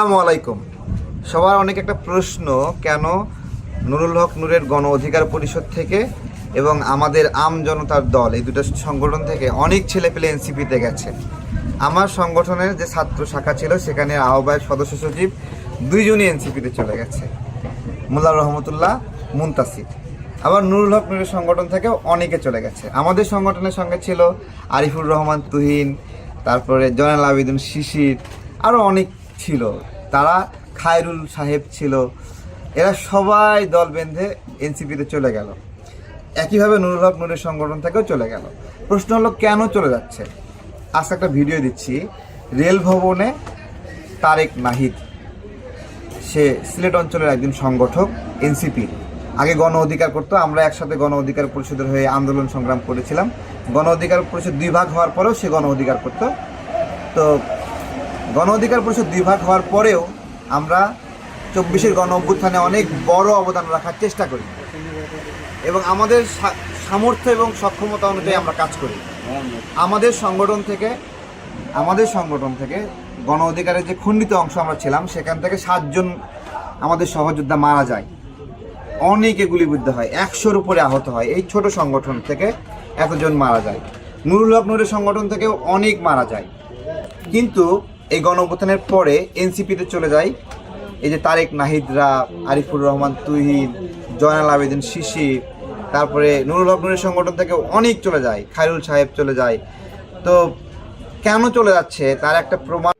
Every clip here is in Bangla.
আসসালামু আলাইকুম। সবার অনেক একটা প্রশ্ন, কেন নুরুল হক নূরের গণ অধিকার পরিষদ থেকে এবং আমাদের আম জনতার দল, এই দুটো সংগঠন থেকে অনেক ছেলে পেলে এনসিপিতে গেছে। আমার সংগঠনের যে ছাত্র শাখা ছিল, সেখানে আহ্বায়ক সদস্য সচিব দুইজনই এনসিপিতে চলে গেছে। মোল্লা রহমতুল্লাহ, মুন্তাসির। আবার নুরুল হক নুরের সংগঠন থেকেও অনেকে চলে গেছে। আমাদের সংগঠনের সঙ্গে ছিল আরিফুর রহমান তুহিন, তারপরে জয়নাল আবেদিন শিশির আরও অনেক ছিল। তারা খায়রুল সাহেব ছিল। এরা সবাই দল বেঁধে এনসিপিতে চলে গেল। একইভাবে নুরুল হক নুরের সংগঠন থেকেও চলে গেল। প্রশ্ন হলো, কেন চলে যাচ্ছে? আজকে একটা ভিডিও দিচ্ছি। রেল ভবনে তারেক নাহিদ। সে সিলেট অঞ্চলের একজন সংগঠক, এনসিপি। আগে গণ অধিকার করতো, আমরা একসাথে গণ অধিকার পরিষদের হয়ে আন্দোলন সংগ্রাম করেছিলাম। গণ অধিকার পরিষদ দুই ভাগ হওয়ার পরেও সে গণ অধিকার করতো। তো গণ অধিকার পরিষদ দুই ভাগ হওয়ার পরেও আমরা চব্বিশের গণ অভ্যুত্থানে অনেক বড় অবদান রাখার চেষ্টা করি এবং আমাদের সামর্থ্য এবং সক্ষমতা অনুযায়ী আমরা কাজ করি। আমাদের সংগঠন থেকে, আমাদের সংগঠন থেকে গণ অধিকারের যে খণ্ডিত অংশ আমরা ছিলাম, সেখান থেকে সাতজন আমাদের সহযোদ্ধা মারা যায়। অনেকে গুলিবিদ্ধ হয়, একশোর উপরে আহত হয়। এই ছোট সংগঠন থেকে এতজন মারা যায়। নুরুল হক নুরের সংগঠন থেকেও অনেক মারা যায়। কিন্তু এই গণ অভ্যুত্থানের পরে এনসিপিতে চলে যায় এই যে তারেক নাহিদরা আরিফুর রহমান, তুহিন, জয়নাল আবেদিন শিশির তারপরে নুরুল হকনুরের সংগঠন থেকে অনেক চলে যায়, খায়রুল সাহেব চলে যায়। তো কেন চলে যাচ্ছে? তার একটা প্রমাণ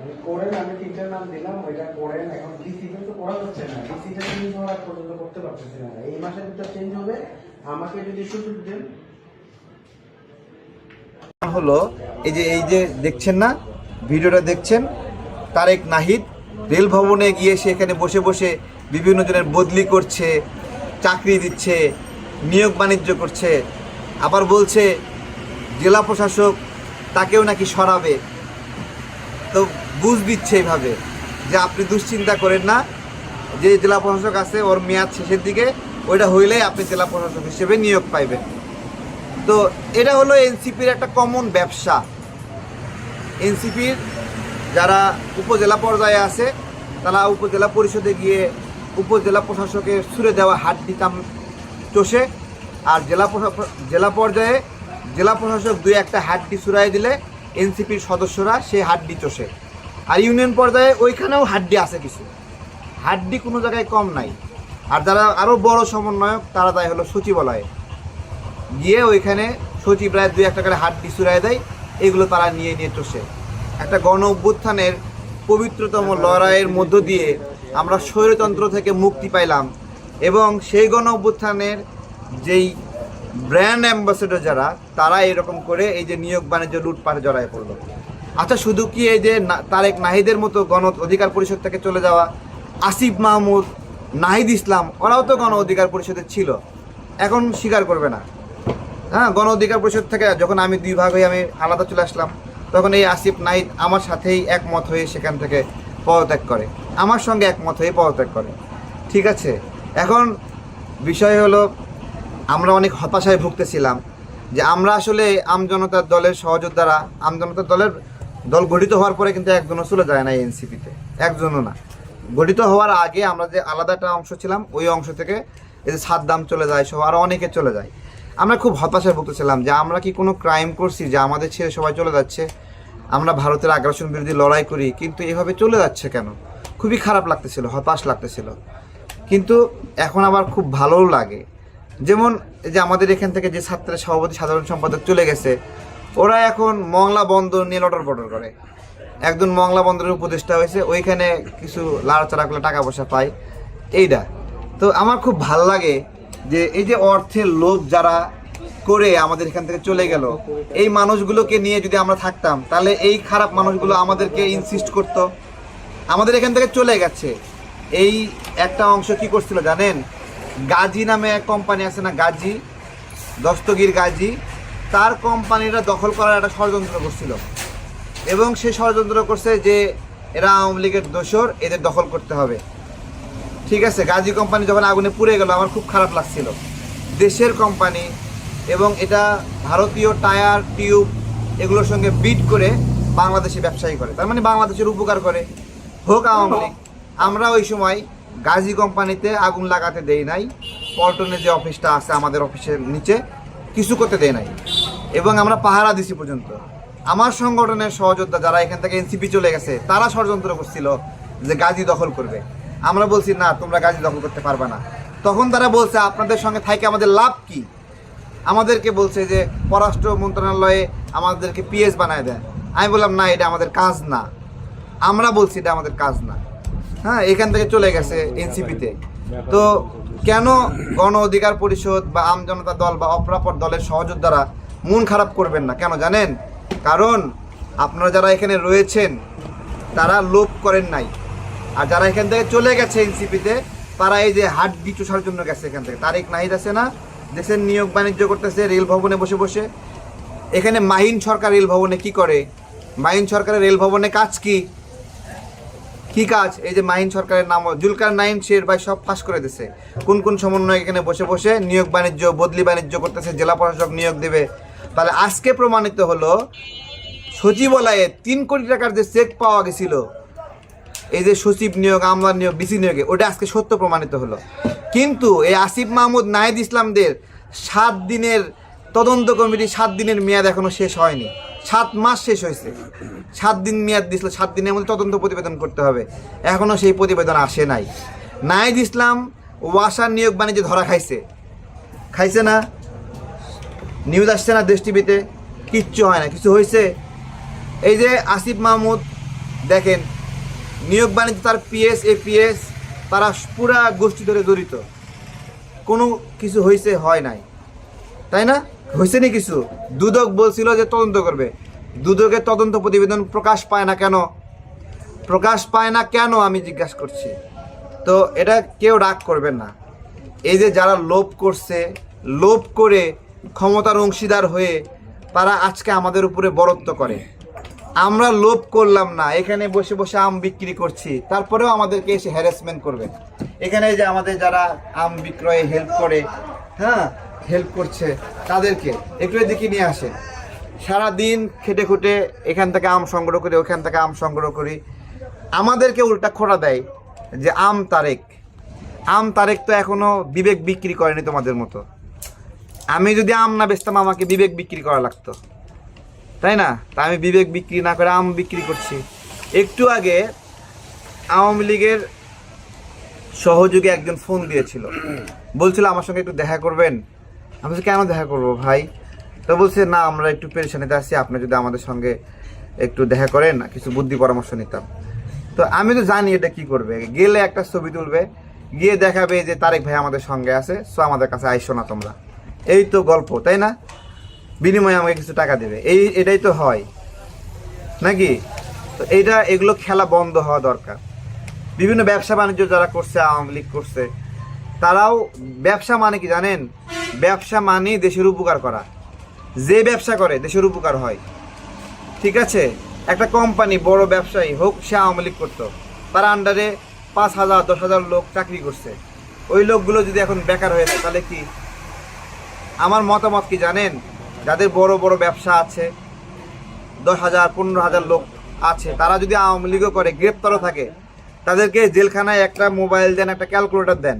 আমি করেন আমি তিনটার নাম দিলাম, ওইটা করেন এখন ডিসিশন তো করা হচ্ছে না। ডিসিশন চেঞ্জ হওয়ার পর্যন্ত করতে পারতেছি না এই মাসের চেঞ্জ হবে। আমাকে যদি সুযোগ দেন। হলো, এই যে এই যে দেখছেন না? ভিডিওটা দেখছেন? তারেক নাহিদ রেল ভবনে গিয়ে সে এখানে বসে বসে বিভিন্ন জনের বদলি করছে, চাকরি দিচ্ছে, নিয়োগ বাণিজ্য করছে। আবার বলছে, জেলা প্রশাসক তাকেও নাকি সরাবে। তো বুঝ দিচ্ছে এইভাবে যে আপনি দুশ্চিন্তা করেন না। যে জেলা প্রশাসক আছে, ওর মেয়াদ শেষের দিকে, ওইটা হইলেই আপনি জেলা প্রশাসক হিসেবে নিয়োগ পাইবেন। তো এটা হলো এনসিপির একটা কমন ব্যবসা। এনসিপির যারা উপজেলা পর্যায়ে আছে, তারা উপজেলা পরিষদে গিয়ে উপজেলা প্রশাসকের সুরে দেওয়া হাত দিতাম চষে, আর জেলা জেলা পর্যায়ে জেলা প্রশাসক দুই একটা হাড্ডি সুরাই দিলে এনসিপির সদস্যরা সেই হাড্ডি চষে। আর ইউনিয়ন পর্যায়ে ওইখানেও হাড্ডি আছে কিছু। হাড্ডি কোনো জায়গায় কম নাই। আর যারা আরও বড় সমন্বয়ক, তারা তাই হলো সচিবালয়ে। গিয়ে ওইখানে সচিবরায় দুই একটা করে হাড্ডি সুরাই দেয়, এগুলো তারা নিয়ে নিয়ে চষে একটা গণ অভ্যুত্থানের পবিত্রতম লড়াইয়ের মধ্য দিয়ে আমরা স্বৈরতন্ত্র থেকে মুক্তি পাইলাম এবং সেই গণ অভ্যুত্থানের যেই ব্র্যান্ড অ্যাম্বাসেডর যারা, তারা এরকম করে এই যে নিয়োগ বাণিজ্য লুটপাটে জড়ায় পড়ল। আচ্ছা শুধু কি এই যে তারেক নাহিদের মতো গণ অধিকার পরিষদ থেকে চলে যাওয়া আসিফ মাহমুদ, নাহিদ ইসলাম, ওরাও তো গণ অধিকার পরিষদে ছিল। এখন স্বীকার করবে না। হ্যাঁ গণ অধিকার পরিষদ থেকে যখন আমি দুই ভাগ হয়ে আমি আলাদা চলে আসলাম, তখন এই আসিফ, নাহিদ আমার সাথেই একমত হয়ে সেখান থেকে পদত্যাগ করে। আমার সঙ্গে একমত হয়ে পদত্যাগ করে। ঠিক আছে? এখন বিষয় হলো, আমরা অনেক হতাশায় ভুগতেছিলাম যে আমরা আসলে আমজনতার দলের সহযোদ্ধারা আমজনতার দলের দল গঠিত হওয়ার পরে কিন্তু একজনও চলে যায় না এনসিপিতে, একজনও না। গঠিত হওয়ার আগে আমরা যে আলাদা একটা অংশ ছিলাম, ওই অংশ থেকে এই যে সাদ্দাম চলে যায় সব আরও অনেকে চলে যায়। আমরা খুব হতাশায় ভুগতেছিলাম যে আমরা কি কোনো ক্রাইম করছি যে আমাদের ছেড়ে সবাই চলে যাচ্ছে? আমরা ভারতের আগ্রাসন বিরোধী লড়াই করি, কিন্তু এভাবে চলে যাচ্ছে কেন? খুবই খারাপ লাগতেছিল, হতাশ লাগতেছিল। কিন্তু এখন আবার খুব ভালোও লাগে। যেমন যে আমাদের এখান থেকে যে ছাত্রের সভাপতি সাধারণ সম্পাদক চলে গেছে ওরা এখন মংলা বন্দর নিয়ে লটর করে। একজন মংলা বন্দরের উপদেষ্টা হয়েছে, ওইখানে কিছু লাড়াচাড়া করলে টাকা পয়সা পায়। এইটা তো আমার খুব ভালো লাগে যে এই যে অর্থের লোভ যারা করে আমাদের এখান থেকে চলে গেল, এই মানুষগুলোকে নিয়ে যদি আমরা থাকতাম, তাহলে এই খারাপ মানুষগুলো আমাদেরকে ইনসিস্ট করতো। আমাদের এখান থেকে চলে গেছে। এই একটা অংশ কি করছিল জানেন? গাজী নামে এক কোম্পানি আছে না, গাজী, দস্তগীর গাজী। তার কোম্পানিটা দখল করার একটা ষড়যন্ত্র করছিল। এবং সে ষড়যন্ত্র করছে যে এরা আওয়ামী লীগের দোসর এদের দখল করতে হবে। ঠিক আছে, গাজী কোম্পানি যখন আগুনে পুড়ে গেল, আমার খুব খারাপ লাগছিল। দেশের কোম্পানি এবং এটা ভারতীয় টায়ার, টিউব এগুলোর সঙ্গে বিট করে বাংলাদেশে ব্যবসায়ী করে। তার মানে বাংলাদেশের উপকার করে। হোক আওয়ামী লীগ, আমরা ওই সময় গাজী কোম্পানিতে আগুন লাগাতে দেই নাই, পল্টনে যে অফিসটা আছে আমাদের অফিসের নিচে, কিছু করতে দেয় নাই। এবং আমরা পাহারা দিছি পর্যন্ত। আমার সংগঠনের সহযোদ্ধা যারা এখান থেকে এনসিপি চলে গেছে, তারা ষড়যন্ত্র করছিল যে গাজী দখল করবে। আমরা বলছি, না, তোমরা গাজী দখল করতে পারবে না। তখন তারা বলছে, আপনাদের সঙ্গে থাইকে আমাদের লাভ কি? আমাদেরকে বলছে যে, পররাষ্ট্র মন্ত্রণালয়ে আমাদেরকে পিএস বানায় দেন। আমি বললাম, না, এটা আমাদের কাজ না। আমরা বলছি, এটা আমাদের কাজ না। হ্যাঁ এখান থেকে চলে গেছে এনসিপিতে তো কেন গণ অধিকার পরিষদ বা আম জনতা দল বা অপরাপর দলের সহযোদ্ধারা মন খারাপ করবেন না। কেন জানেন? কারণ আপনারা যারা এখানে রয়েছেন, তারা লোভ করেন নাই। আর যারা এখান থেকে চলে গেছে এনসিপিতে, তারা এই যে হাড্ডি চুষার জন্য গেছে এখান থেকে। তারেক নাহিদ আছে না? দেশের নিয়োগ বাণিজ্য করতেছে রেল ভবনে বসে বসে। এখানে মাহিন সরকার রেল ভবনে কি করে? মাহিন সরকারের রেল ভবনে কাজ কি? কি কাজ? এই যে মাহিন সরকারের নাম, জুলকার নাইন শের ভাই সব ফাঁস করে দিছে। কোন কোন সমন্বয় এখানে বসে বসে নিয়োগ বাণিজ্য, বদলি বাণিজ্য করতেছে, জেলা প্রশাসক নিয়োগ দেবে তাহলে আজকে প্রমাণিত হলো সচিবালয়ে তিন কোটি টাকার যে চেক পাওয়া গেছিল, এই যে সচিব নিয়োগ, আমলার নিয়োগ ডিসি নিয়োগে, ওটা আজকে সত্য প্রমাণিত হলো। কিন্তু এই আসিফ মাহমুদ নাহিদ ইসলামদের সাত দিনের তদন্ত কমিটি, সাত দিনের মেয়াদ এখনও শেষ হয়নি। সাত মাস শেষ হয়েছে। সাত দিন মেয়াদ দিছিল সাত দিনের মধ্যে তদন্ত প্রতিবেদন করতে হবে। এখনও সেই প্রতিবেদন আসে নাই। নাহিদ ইসলাম ওয়াসার নিয়োগ বাণিজ্য ধরা খাইছে। খাইছে না? নিউজ আসছে না দেশ টিভিতে কিচ্ছু হয় না, কিছু হয়েছে। এই যে আসিফ মাহমুদ, দেখেন, নিয়োগ বাণিজ্য তার পিএস এপিএস তারা পুরা গোষ্ঠী ধরে জড়িত। কোনো কিছু হয়েছে, হয় নাই। তাই না? হয়েছে নি কিছু? দুদক বলছিল যে তদন্ত করবে। দুদকের তদন্ত প্রতিবেদন প্রকাশ পায় না কেন? প্রকাশ পায় না কেন, আমি জিজ্ঞাসা করছি। তো এটা কেউ রাগ করবেন না। এই যে যারা লোভ করছে, লোভ করে ক্ষমতার অংশীদার হয়ে তারা আজকে আমাদের উপরে বরত্ব করে। আমরা লোভ করলাম না, এখানে বসে বসে আম বিক্রি করছি, তারপরেও আমাদেরকে এসে হ্যারাসমেন্ট করবে এখানে যে আমাদের যারা আম বিক্রয়ে হেল্প করে হ্যাঁ হেল্প করছে, তাদেরকে একটু এদিকে নিয়ে আসে সারা দিন খেটে খুটে এখান থেকে আম সংগ্রহ করি, ওখান থেকে আম সংগ্রহ করি। আমাদেরকে উল্টা খোঁড়া দেয় যে, আম তারেক। আম তারেক তো এখনও বিবেক বিক্রি করেনি তোমাদের মতো। আমি যদি আম না বেচতাম আমাকে বিবেক বিক্রি করা লাগতো। তাই না? তা আমি বিবেক বিক্রি না করে আম বিক্রি করছি। একটু আগে আওয়ামী লীগের সহযোগী একজন ফোন দিয়েছিল। বলছিল আমার সঙ্গে একটু দেখা করবেন? আমি বলছি, কেন দেখা করব ভাই? তো বলছে না আমরা একটু পেরেশানিতে আছি। আপনি যদি আমাদের সঙ্গে একটু দেখা করেন কিছু বুদ্ধি পরামর্শ নিতাম। তো আমি তো জানি এটা কি করবে। গেলে একটা ছবি তুলবে গিয়ে দেখাবে যে তারেক ভাই আমাদের সঙ্গে আছে সো আমাদের কাছে আইসো না তোমরা। এই তো গল্প, তাই না? বিনিময়ে আমাকে কিছু টাকা দেবে। এই, এটাই তো হয়। নাকি? তো এইটা, এগুলো খেলা বন্ধ হওয়া দরকার। বিভিন্ন ব্যবসা বাণিজ্য যারা করছে, আওয়ামী লীগ করছে, তারাও ব্যবসা মানে কি জানেন? ব্যবসা মানেই দেশের উপকার করা। যে ব্যবসা করে, দেশের উপকার হয়। ঠিক আছে? একটা কোম্পানি বড় ব্যবসায়ী হোক, সে আওয়ামী লীগ করতো। তার আন্ডারে পাঁচ হাজার, দশ হাজার লোক চাকরি করছে। ওই লোকগুলো যদি এখন বেকার হয়ে যায়, তাহলে কি আমার মতামত কি জানেন? যাদের বড় বড় ব্যবসা আছে, দশ হাজার, পনেরো হাজার লোক আছে, তারা যদি আওয়ামী লীগও করে, গ্রেপ্তারও থাকে, তাদেরকে জেলখানায় একটা মোবাইল দেন, একটা ক্যালকুলেটর দেন।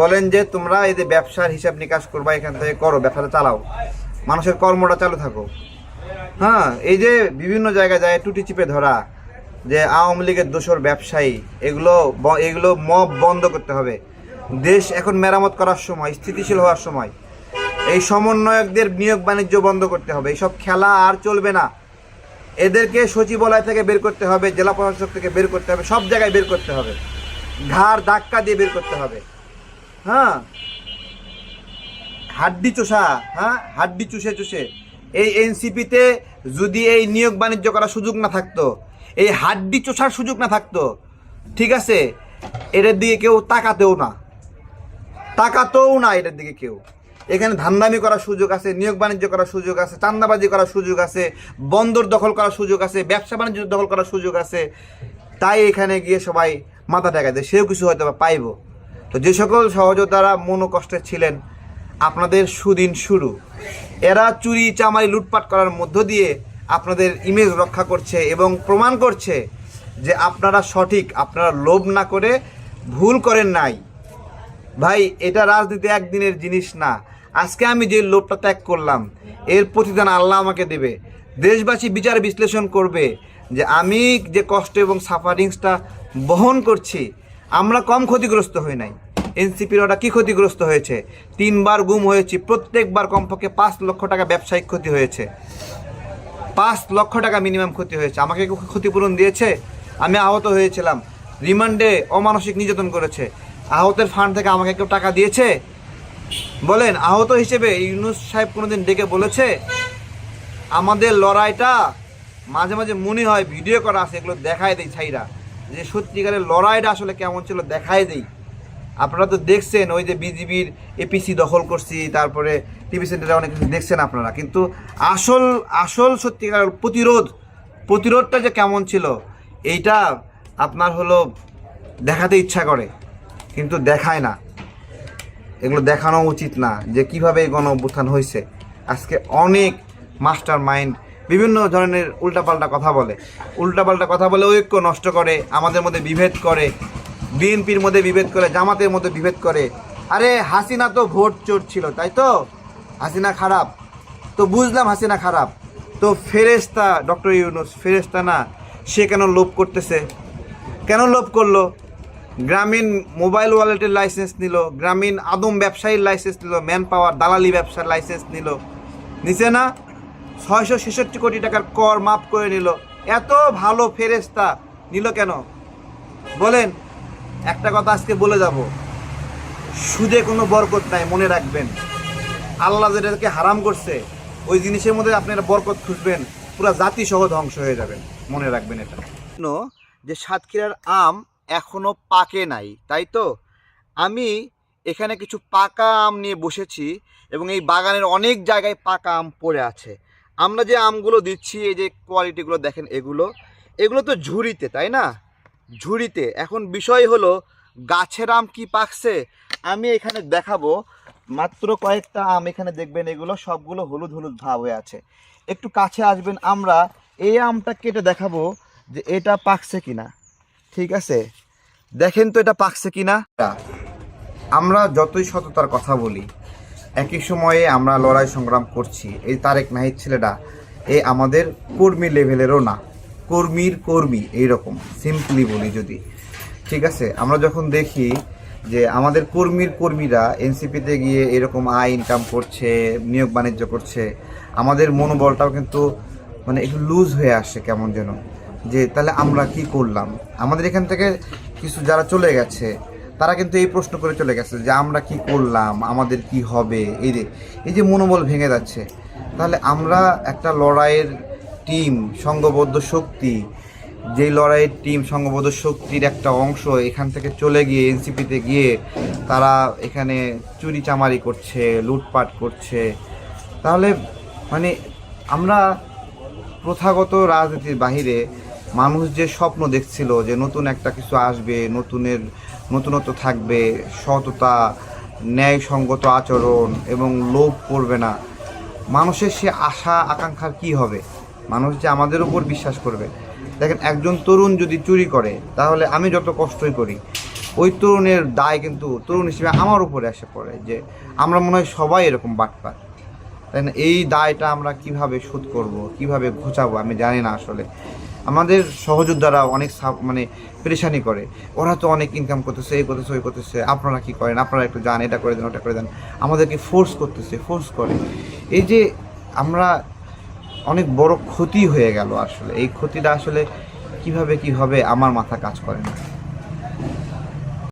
বলেন যে, তোমরা এই যে ব্যবসার হিসাব নিকাশ করবা, এখান থেকে করো, ব্যবসাটা চালাও। মানুষের কর্মটা চালু থাকো। হ্যাঁ এই যে বিভিন্ন জায়গায় যায়, টুটি চিপে ধরা, যে আওয়ামী লীগের দোষর ব্যবসায়ী, এগুলো এগুলো মব বন্ধ করতে হবে। দেশ এখন মেরামত করার সময়, স্থিতিশীল হওয়ার সময় এই সমন্বয়কদের নিয়োগ বাণিজ্য বন্ধ করতে হবে। এইসব খেলা আর চলবে না। এদেরকে সচিবালয় থেকে বের করতে হবে, জেলা প্রশাসক থেকে বের করতে হবে, সব জায়গায় বের করতে হবে। ঘাড় ধাক্কা দিয়ে বের করতে হবে। হ্যাঁ? হাড্ডি চোষা হ্যাঁ? হাড্ডি চুষে চুষে। এই এনসিপিতে যদি এই নিয়োগ বাণিজ্য করার সুযোগ না থাকতো, এই হাড্ডি চোষার সুযোগ না থাকতো, ঠিক আছে? এটার দিকে কেউ তাকাতেও না। তাকাতেও না এটার দিকে কেউ। এখানে ধান্দামি করার সুযোগ আছে, নিয়োগ বাণিজ্য করার সুযোগ আছে, চান্দাবাজি করার সুযোগ আছে, বন্দর দখল করার সুযোগ আছে, ব্যবসা বাণিজ্য দখল করার সুযোগ আছে। তাই এখানে গিয়ে সবাই মাথা টেকা দেয়, সেও কিছু হয়তো পাইব। তো যে সকল সহযোদ্ধারা মনোকষ্টে ছিলেন, আপনাদের সুদিন শুরু। এরা চুরি, চামারি, লুটপাট করার মধ্য দিয়ে আপনাদের ইমেজ রক্ষা করছে এবং প্রমাণ করছে যে আপনারা সঠিক, আপনারা লোভ না করে ভুল করেন নাই। ভাই, এটা রাজনীতি একদিনের জিনিস না। আজকে আমি যে লোভটা ত্যাগ করলাম, এর প্রতিদান আল্লাহ আমাকে দেবে। দেশবাসী বিচার বিশ্লেষণ করবে যে আমি যে কষ্ট এবং সাফারিংসটা বহন করছি, আমরা কম ক্ষতিগ্রস্ত হই নাই। এনসিপির ওটা কী ক্ষতিগ্রস্ত হয়েছে? তিনবার গুম হয়েছি, প্রত্যেকবার কমপক্ষে পাঁচ লক্ষ টাকা ব্যবসায়িক ক্ষতি হয়েছে। পাঁচ লক্ষ টাকা মিনিমাম ক্ষতি হয়েছে। আমাকে ক্ষতিপূরণ দিয়েছে? আমি আহত হয়েছিলাম। রিমান্ডে অমানসিক নির্যাতন করেছে। আহতের ফান্ড থেকে আমাকে কেউ টাকা দিয়েছে? বলেন, আহত হিসেবে ইউনুস সাহেব কোনোদিন ডেকে বলেছে? আমাদের লড়াইটা মাঝে মাঝে মনে হয় ভিডিও করা আছে, এগুলো দেখায় দেয় ছাইরা। যে সত্যিকারের লড়াইটা আসলে কেমন ছিল দেখায় দেই। আপনারা তো দেখছেন, ওই যে বিজিবির এপিসি দখল করছি, তারপরে টিভি সেন্টারে অনেক কিছু দেখছেন আপনারা। কিন্তু আসল আসল সত্যিকার প্রতিরোধ, প্রতিরোধটা যে কেমন ছিল, এইটা আপনার হলো দেখাতে ইচ্ছা করে। কিন্তু দেখায় না। এগুলো দেখানো উচিত না যে কীভাবে এই গণ অভ্যুত্থান হয়েছে আজকে অনেক মাস্টার মাইন্ড বিভিন্ন ধরনের উল্টাপাল্টা কথা বলে। উল্টাপাল্টা কথা বলে ঐক্য নষ্ট করে, আমাদের মধ্যে বিভেদ করে, বিএনপির মধ্যে বিভেদ করে, জামাতের মধ্যে বিভেদ করে। আরে হাসিনা তো ভোট চোর ছিল, তাই তো? হাসিনা খারাপ। তো বুঝলাম হাসিনা খারাপ। তো ফেরেস্তা ডক্টর ইউনুস ফেরেস্তা না, সে কেন লোভ করতেছে? কেন লোভ করল? গ্রামীণ মোবাইল ওয়ালেটের লাইসেন্স নিল, গ্রামীণ আদম ব্যবসায়ীর লাইসেন্স নিল ম্যান পাওয়ার দালালি ব্যবসার লাইসেন্স নিল। নিচে না? ছয়শো ছেষট্টি কোটি টাকার কর মাফ করে নিল। এত ভালো ফেরেস্তা নিল কেন? বলেন, একটা কথা আজকে বলে যাব। সুদে কোনো বরকত নাই, মনে রাখবেন। আল্লাহ যেটাকে হারাম করছে, ওই জিনিসের মধ্যে আপনারা বরকত খুঁজবেন, পুরো জাতিসহ ধ্বংস হয়ে যাবেন। মনে রাখবেন এটা। যে সাতক্ষীরার আম এখনও পাকে নাই, তাই তো? আমি এখানে কিছু পাকা আম নিয়ে বসেছি এবং এই বাগানের অনেক জায়গায় পাকা আম পড়ে আছে। আমরা যে আমগুলো দিচ্ছি, এই যে কোয়ালিটিগুলো দেখেন এগুলো এগুলো তো ঝুড়িতে, তাই না? ঝুড়িতে। এখন বিষয় হলো, গাছের আম কি পাকছে? আমি এখানে দেখাবো, মাত্র কয়েকটা আম এখানে দেখবেন, এগুলো সবগুলো হলুদ হলুদ ভাব হয়ে আছে। একটু কাছে আসবেন, আমরা এই আমটা কেটে দেখাবো যে এটা পাকছে কিনা। ঠিক আছে? দেখেন তো এটা পাকছে কিনা? আমরা যতই সততার কথা বলি একই সময়ে আমরা লড়াই সংগ্রাম করছি। এই তারেক নাহিদ ছেলেটা, এ আমাদের কর্মী লেভেলেরও না। কর্মীর কর্মী, এইরকম সিম্পলি বলি যদি। ঠিক আছে? আমরা যখন দেখি যে আমাদের কর্মীর কর্মীরা এনসিপিতে গিয়ে এরকম আয় ইনকাম করছে, নিয়োগ বাণিজ্য করছে, আমাদের মনোবলটাও কিন্তু মানে একটু লুজ হয়ে আসে কেমন যেন। যে তাহলে আমরা কি করলাম? আমাদের এখান থেকে কিছু যারা চলে গেছে, তারা কিন্তু এই প্রশ্ন করে চলে গেছে যে আমরা কি করলাম, আমাদের কি হবে? এই যে এই যে মনোবল ভেঙে যাচ্ছে। তাহলে আমরা একটা লড়াইয়ের টিম সংঘবদ্ধ শক্তি, যেই লড়াইয়ের টিম সংঘবদ্ধ শক্তির একটা অংশ এখান থেকে চলে গিয়ে এনসিপিতে গিয়ে তারা এখানে চুরি চামারি করছে, লুটপাট করছে। তাহলে মানে আমরা প্রথাগত রাজনীতির বাহিরে মানুষ যে স্বপ্ন দেখছিল যে নতুন একটা কিছু আসবে, নতুনের, নতুনত্ব থাকবে, সততা, ন্যায়সঙ্গত আচরণ এবং লোভ করবে না, মানুষের সে আশা, আকাঙ্ক্ষার কি হবে? মানুষ যে আমাদের উপর বিশ্বাস করবে। দেখেন, একজন তরুণ যদি চুরি করে, তাহলে আমি যত কষ্টই করি, ওই তরুণের দায় কিন্তু তরুণ হিসেবে আমার উপরে এসে পড়ে যে আমরা মনে হয় সবাই এরকম বাটপার। তাই না? এই দায়টা আমরা কীভাবে শোধ করব, কীভাবে ঘোচাবো আমি জানি না আসলে। আমাদের সহযোদ্ধারা অনেক মানে পরেশানি করে। ওরা তো অনেক ইনকাম করতেছে, এই করতেছে, ওই করতেছে। আপনারা কী করেন? আপনারা একটু যান, এটা করে দেন, ওটা করে দেন। আমাদেরকে ফোর্স করতেছে ফোর্স করে। এই যে আমরা অনেক বড় ক্ষতি হয়ে গেল আসলে। এই ক্ষতিটা আসলে কীভাবে কি হবে, আমার মাথা কাজ করে না।